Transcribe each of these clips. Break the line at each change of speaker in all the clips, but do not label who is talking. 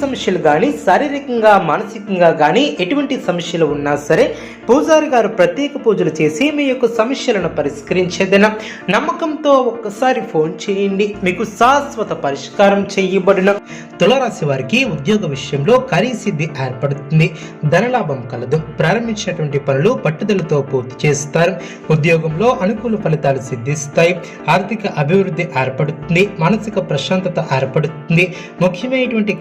సమస్యలు కానీ శారీరకంగా మానసికంగా కానీ ఎటువంటి సమస్యలు ఉన్నా సరే పూజారి గారు ప్రత్యేక పూజలు చేసి మీ యొక్క సమస్యలను పరిష్కరించేదన. నమ్మకంతో ఒక్కసారి ఫోన్ చేయండి. మీకు శాశ్వత పరిష్కారం చేయబడిన. తులరాశి వారికి ఉద్యోగ విషయంలో కార్యసిద్ధి ఏర్పడుతుంది. ధనలాభం కలదు. ప్రారంభించినటువంటి పనులు పట్టుదలతో పూర్తి చేస్తారు. ఉద్యోగంలో అనుకూల ఫలితాలు సిద్ధిస్తాయి. ఆర్థిక అభివృద్ధి ఏర్పడుతుంది. మానసిక ప్రశాంతత ఏర్పడుతుంది. ముఖ్యమైనటువంటి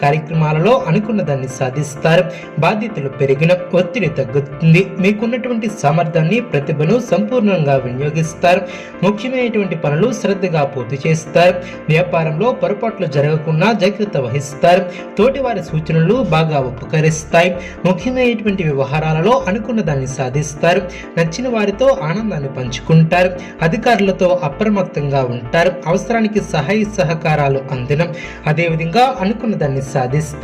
కార్యక్రమాలలో అనుకున్న దాన్ని సాధిస్తారు. బాధ్యతలు పెరిగిన ఒత్తిడి తగ్గుతుంది. మీకున్నటువంటి సామర్థ్యాన్ని ప్రతిభను సంపూర్ణంగా వినియోగిస్తారు. ముఖ్యమైనటువంటి పనులు శ్రద్ధగా పూర్తి చేస్తారు. వ్యాపారంలో పొరపాట్లు జరగకుండా జాగ్రత్త వహిస్తారు. తోటివారి సూచనలు బాగా ఉపకరిస్తాయి. ముఖ్యమైనటువంటి వ్యవహారాలలో అనుకున్న దాన్ని సాధిస్తారు. నచ్చిన వారితో ఆనందాన్ని పంచుకుంటారు. అధికారులతో అప్రమత్తంగా ఉంటారు. అవసరానికి సహాయ సహకారాలు అందినం. అదేవిధంగా అనుకున్న దాన్ని సాధిస్తారు.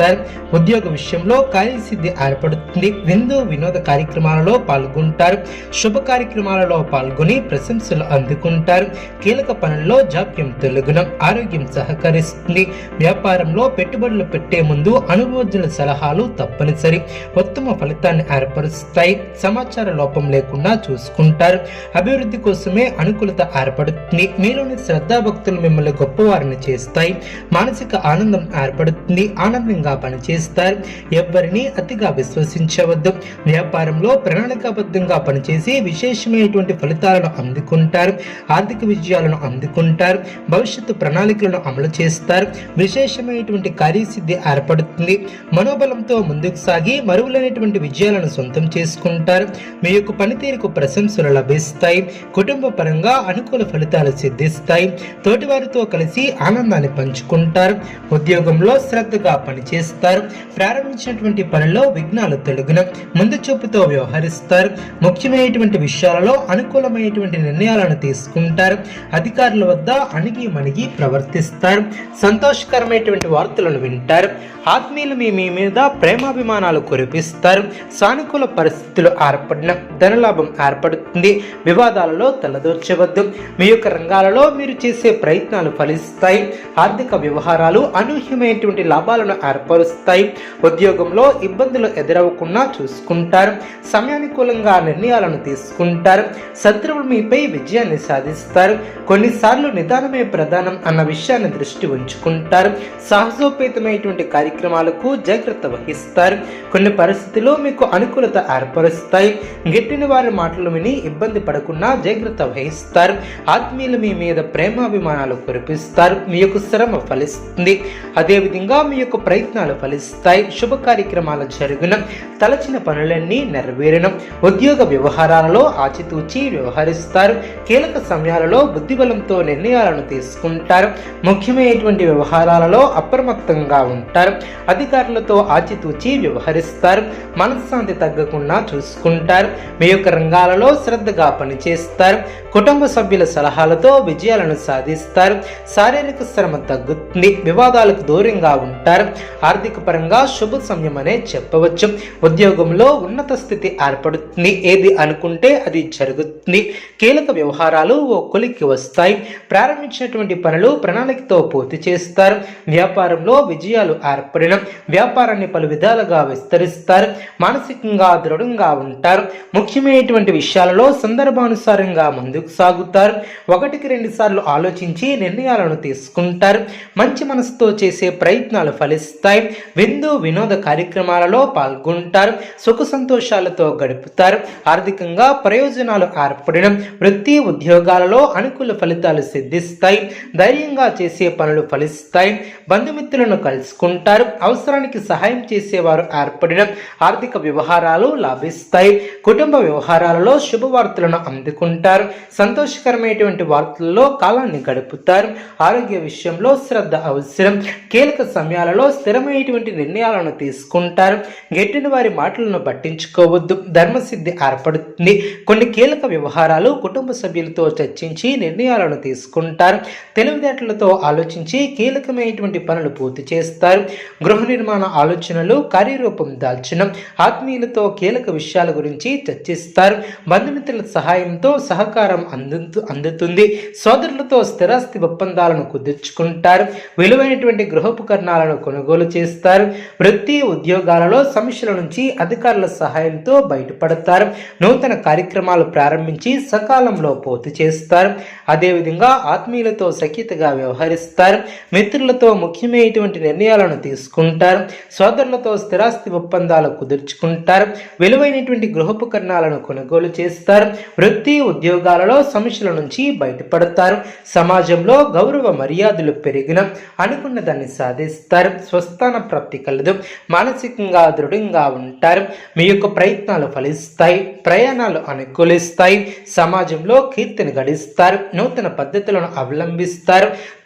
ఉద్యోగ విషయంలో కార్యసిద్ధి ఏర్పడుతుంది. విందు వినోద కార్యక్రమాలలో పాల్గొంటారు. శుభ కార్యక్రమాలలో పాల్గొని ప్రశంసలు అందుకుంటారు. కీలక పనుల్లో జాప్యం తొలగునం ఆరోగ్యం సహకరిస్తుంది. వ్యాపారంలో పెట్టుబడులు పెట్టే ముందు అనుభవజ్ఞుల సలహాలు తప్పనిసరి. ఉత్తమ ఫలితాన్ని ఏర్పరుస్తాయి. సమాచార లోపం లేకుండా చూసుకుంటారు. అభివృద్ధి కోసమే అనుకూలత ఏర్పడుతుంది. మీలోని శ్రద్ధాభక్తులు మిమ్మల్ని గొప్పవారిని చేస్తాయి. మానసిక ఆనందం ఏర్పడుతుంది. ఆనందంగా పనిచేస్తారు. ఎవ్వరిని అతిగా విశ్వసించవద్దు. వ్యాపారంలో ప్రణాళికాబద్ధంగా పనిచేసి విశేషమైనటువంటి ఫలితాలను అందుకుంటారు. ఆర్థిక విజయాలను అందుకుంటారు. భవిష్యత్తు ప్రణాళికలను అమలు చేస్తారు. విశేషమైనటువంటి కార్యసిద్ధి ఏర్పడుతుంది. మనోబలంతో ముందుకు సాగి మరువులైనటువంటి విజయాలను సొంతం చేసుకుంటారు. మీ యొక్క పనితీరుకు ప్రశంసలు లభిస్తాయి. కుటుంబ పరంగా అనుకూల ఫలితాలు సిద్ధిస్తాయి. తోటివారితో కలిసి ఆనందాన్ని పంచుకుంటారు. ఉద్యోగంలో శ్రద్ధగా పనిచేస్తారు ప్రారంభించినటువంటి పనిలో విఘ్నాలు తొలగిన. ముందు చూపుతో వ్యవహరిస్తారు. ముఖ్యమైనటువంటి విషయాలలో అనుకూలమైనటువంటి నిర్ణయాలను తీసుకుంటారు. అధికారుల వద్ద అణిగి మణిగి ప్రవర్తిస్తారు. సంతోషకరమైనటువంటి వార్తలను వింటారు. ఆత్మీయులు మీ మీ మీద ప్రేమాభిమానాలు కురిపిస్తారు. సానుకూల పరిస్థితులు ఏర్పడిన ధనలాభం ఏర్పడుతుంది. వివాదాలలో తలదూర్చవద్దు. మీ యొక్క రంగాలలో మీరు చేసే ప్రయత్నాలు ఫలిస్తాయి. ఆర్థిక వ్యవహారాలు అనూహ్యమైనటువంటి లాభాలను ఏర్పరుస్తాయి. ఉద్యోగంలో ఇబ్బందులు ఎదురవ్వకుండా చూసుకుంటారు. సమయానుకూలంగా నిర్ణయాలను తీసుకుంటారు. శత్రువులు మీపై విజయాన్ని సాధిస్తారు. కొన్నిసార్లు నిదానమే ప్రధానం అన్న విషయాన్ని దృష్టి ఉంచుకుంటారు. సాహసోపేతమైనటువంటి కార్యక్రమాలకు జాగ్రత్త వహిస్తారు. కొన్ని పరిస్థితుల్లో మీకు అనుకూలత ఏర్పరుస్తాయి. గెట్టిన వారి మాటలు విని ఇబ్బంది పడకుండా జాగ్రత్త వహిస్తారు. ఆత్మీయులు మీ మీద ప్రేమాభిమానాలు కురిపిస్తారు. మీ యొక్క శ్రమ ఫలిస్తుంది. అదేవిధంగా మీ యొక్క ప్రయత్నం ప్రయత్నాలు ఫలిస్తాయి. శుభ కార్యక్రమాలు జరుగునం. తలచిన పనులన్నీ నెరవేరడం ఉద్యోగ వ్యవహారాలలో ఆచితూచి వ్యవహరిస్తారు. కీలక సమయాలలో బుద్ధిబలంతో నిర్ణయాలను తీసుకుంటారు. ముఖ్యమైనటువంటి వ్యవహారాలలో అప్రమత్తంగా ఉంటారు. అధికారులతో ఆచితూచి వ్యవహరిస్తారు. మనశ్శాంతి తగ్గకుండా చూసుకుంటారు. మీ యొక్క రంగాలలో శ్రద్ధగా పనిచేస్తారు. కుటుంబ సభ్యుల సలహాలతో విజయాలను సాధిస్తారు. శారీరక శ్రమ తగ్గుతుంది. వివాదాలకు దూరంగా ఉంటారు. ఆర్థిక పరంగా శుభ సమయం అనే చెప్పవచ్చు. ఉద్యోగంలో ఉన్నత స్థితి ఏర్పడుతుంది. ఏది అనుకుంటే అది జరుగుతుంది. కీలక వ్యవహారాలు ఓ కొలికి వస్తాయి. ప్రారంభించినటువంటి పనులు ప్రణాళికతో పూర్తి చేస్తారు. వ్యాపారంలో విజయాలు ఏర్పడిన వ్యాపారాన్ని పలు విధాలుగా విస్తరిస్తారు. మానసికంగా దృఢంగా ఉంటారు. ముఖ్యమైనటువంటి విషయాలలో సందర్భానుసారంగా ముందుకు సాగుతారు. ఒకటికి రెండు సార్లు ఆలోచించి నిర్ణయాలను తీసుకుంటారు. మంచి మనసుతో చేసే ప్రయత్నాలు ఫలిస్తాయి. విందు వినోద కార్యక్రమాలలో పాల్గొంటారు. సుఖ సంతోషాలతో గడుపుతారు. ఆర్థికంగా ప్రయోజనాలు ఏర్పడడం వృత్తి ఉద్యోగాలలో అనుకూల ఫలితాలు సిద్ధిస్తాయి. ధైర్యంగా చేసే పనులు ఫలిస్తాయి. బంధుమిత్రులను కలుసుకుంటారు. అవసరానికి సహాయం చేసేవారు ఏర్పడడం ఆర్థిక వ్యవహారాలు లాభిస్తాయి. కుటుంబ వ్యవహారాలలో శుభవార్తలను అందుకుంటారు. సంతోషకరమైనటువంటి వార్తలలో కాలాన్ని గడుపుతారు. ఆరోగ్య విషయంలో శ్రద్ధ అవసరం. కీలక సమయాలలో స్థిర స్థిరమైనటువంటి నిర్ణయాలను తీసుకుంటారు. గెట్టిన వారి మాటలను పట్టించుకోవద్దు. ధర్మసిద్ధి ఏర్పడుతుంది. కొన్ని కీలక వ్యవహారాలు కుటుంబ సభ్యులతో చర్చించి నిర్ణయాలను తీసుకుంటారు. తెలివితేటలతో ఆలోచించి కీలకమైనటువంటి పనులు పూర్తి చేస్తారు. గృహ నిర్మాణ ఆలోచనలు కార్యరూపం దాల్చడం ఆత్మీయులతో కీలక విషయాల గురించి చర్చిస్తారు. బంధుమిత్రుల సహాయంతో సహకారం అందు అందుతుంది. సోదరులతో స్థిరాస్తి ఒప్పందాలను కుదుర్చుకుంటారు. విలువైనటువంటి గృహోపకరణాలను కొనుగోలు చేస్తారు. వృత్తి ఉద్యోగాలలో సమస్యల నుంచి అధికారుల సహాయంతో బయటపడతారు. నూతన కార్యక్రమాలు ప్రారంభించి సకాలంలో పూర్తి చేస్తారు. అదేవిధంగా ఆత్మీయులతో సఖ్యతగా వ్యవహరిస్తారు. మిత్రులతో ముఖ్యమైనటువంటి నిర్ణయాలను తీసుకుంటారు. సోదరులతో స్థిరాస్తి ఒప్పందాలు కుదుర్చుకుంటారు. విలువైనటువంటి గృహోపకరణాలను కొనుగోలు చేస్తారు. వృత్తి ఉద్యోగాలలో సమస్యల నుంచి బయటపడతారు. సమాజంలో గౌరవ మర్యాదలు పెరిగిన అనుకున్న దాన్ని సాధిస్తారు స్వస్థాన ప్రాప్తి కలదు మానసికంగా దృఢంగా ఉంటారు. మీ యొక్క ప్రయత్నాలు ఫలిస్తాయి. ప్రయాణాలు అనుకూలిస్తాయి. సమాజంలో కీర్తిని గడిస్తారు. నూతన పద్ధతులను అవలంబిస్తారు.